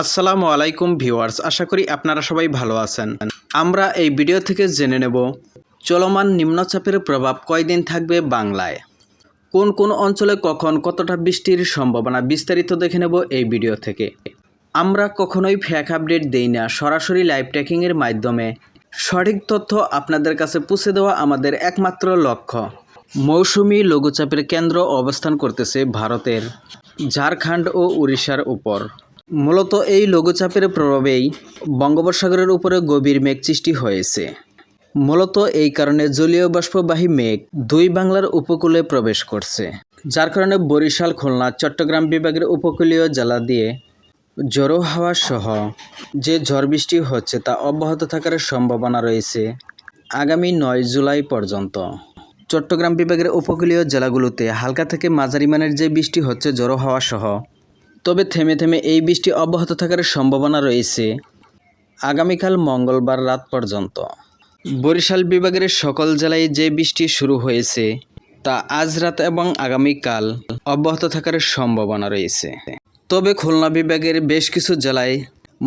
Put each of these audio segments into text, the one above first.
আসসালামু আলাইকুম ভিউয়ার্স, আশা করি আপনারা সবাই ভালো আছেন। আমরা এই ভিডিও থেকে জেনে নেব, চলমান নিম্নচাপের প্রভাব কয়দিন থাকবে বাংলায়? কোন কোন অঞ্চলে কখন কতটা বৃষ্টির সম্ভাবনা বিস্তারিত দেখে নেব এই ভিডিও থেকে। আমরা কখনোই ফ্যাক আপডেট দেই না, সরাসরি লাইভ ট্র্যাকিংয়ের মাধ্যমে। সঠিক তথ্য আপনাদের কাছে পৌঁছে দেওয়া আমাদের একমাত্র লক্ষ্য। মৌসুমি লঘুচাপের কেন্দ্র অবস্থান করতেছে ভারতের ঝাড়খণ্ড ও উড়িষ্যার উপর। মূলত এই লঘুচাপের প্রভাবেই বঙ্গোপসাগরের উপরে গভীর মেঘ সৃষ্টি হয়েছে। মূলত এই কারণে জলীয় বাষ্পবাহী মেঘ দুই বাংলার উপকূলে প্রবেশ করছে, যার কারণে বরিশাল, খুলনা, চট্টগ্রাম বিভাগের উপকূলীয় জেলা দিয়ে জড়ো হাওয়া সহ যে ঝড় বৃষ্টি হচ্ছে তা অব্যাহত থাকার সম্ভাবনা রয়েছে আগামী নয় জুলাই পর্যন্ত। চট্টগ্রাম বিভাগের উপকূলীয় জেলাগুলোতে হালকা থেকে মাঝারি মানের যে বৃষ্টি হচ্ছে, জড়ো হাওয়া সহ তবে থেমে থেমে এই বৃষ্টি অব্যাহত থাকার সম্ভাবনা রয়েছে। আগামীকাল মঙ্গলবার রাত পর্যন্ত। বরিশাল বিভাগের সকল জেলায় যে বৃষ্টি শুরু হয়েছে, তা আজ রাত এবং আগামীকাল অব্যাহত থাকার সম্ভাবনা রয়েছে। তবে খুলনা বিভাগের বেশ কিছু জেলায়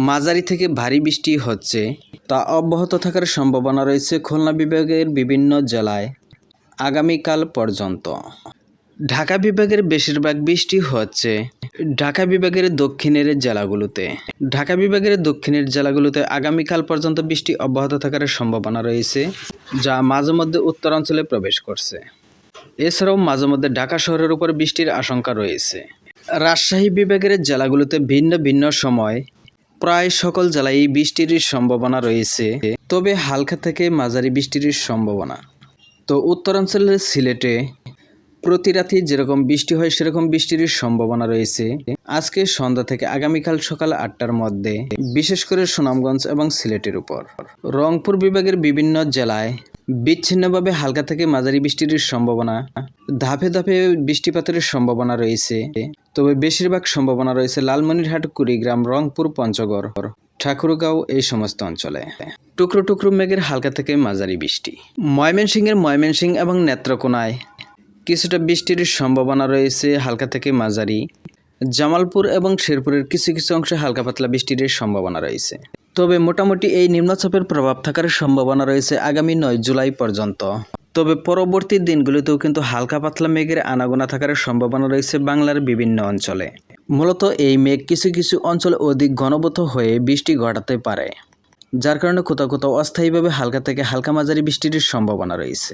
মাঝারি থেকে ভারী বৃষ্টি হচ্ছে, তা অব্যাহত থাকার সম্ভাবনা রয়েছে খুলনা বিভাগের বিভিন্ন জেলায় আগামীকাল পর্যন্ত। ঢাকা বিভাগের বেশিরভাগ বৃষ্টি হচ্ছে ঢাকা বিভাগের দক্ষিণের জেলাগুলোতে। ঢাকা বিভাগের দক্ষিণের জেলাগুলোতে আগামীকাল পর্যন্ত বৃষ্টি অব্যাহত থাকার সম্ভাবনা রয়েছে, যা মাঝে মধ্যে উত্তরাঞ্চলে প্রবেশ করছে। এছাড়াও মাঝে মধ্যে ঢাকা শহরের উপর বৃষ্টির আশঙ্কা রয়েছে। রাজশাহী বিভাগের জেলাগুলোতে ভিন্ন ভিন্ন সময় প্রায় সকল জেলায় বৃষ্টির সম্ভাবনা রয়েছে, তবে হালকা থেকে মাঝারি বৃষ্টির সম্ভাবনা। তো উত্তরাঞ্চলের সিলেটে প্রতি রাতেই যেরকম বৃষ্টি হয়, সেরকম বৃষ্টির সম্ভাবনা রয়েছে। আজকে সন্ধ্যা থেকে আগামীকাল সকাল আটটার মধ্যে, বিশেষ করে সুনামগঞ্জ এবং সিলেটের উপর। রংপুর বিভাগের বিভিন্ন জেলায় বিচ্ছিন্নভাবে হালকা থেকে মাঝারি বৃষ্টির সম্ভাবনা, ধাপে ধাপে বৃষ্টিপাতের সম্ভাবনা রয়েছে। তবে বেশিরভাগ সম্ভাবনা রয়েছে লালমনিরহাট, কুড়িগ্রাম, রংপুর, পঞ্চগড়, ঠাকুরগাঁও এই সমস্ত অঞ্চলে। টুকরো টুকরো মেঘের হালকা থেকে মাঝারি বৃষ্টি। ময়মনসিংহের ময়মনসিংহ এবং নেত্রকোনায় কিছুটা বৃষ্টির সম্ভাবনা রয়েছে হালকা থেকে মাঝারি। জামালপুর এবং শেরপুরের কিছু কিছু অংশে হালকা পাতলা বৃষ্টির সম্ভাবনা রয়েছে। তবে মোটামুটি এই নিম্নচাপের প্রভাব থাকার সম্ভাবনা রয়েছে আগামী নয় জুলাই পর্যন্ত। তবে পরবর্তী দিনগুলিতেও কিন্তু হালকা পাতলা মেঘের আনাগোনা থাকার সম্ভাবনা রয়েছে বাংলার বিভিন্ন অঞ্চলে। মূলত এই মেঘ কিছু কিছু অঞ্চলে অধিক ঘনবত হয়ে বৃষ্টি ঘটাতে পারে, যার কারণে কোথাও কোথাও অস্থায়ীভাবে হালকা থেকে হালকা মাঝারি বৃষ্টির সম্ভাবনা রয়েছে।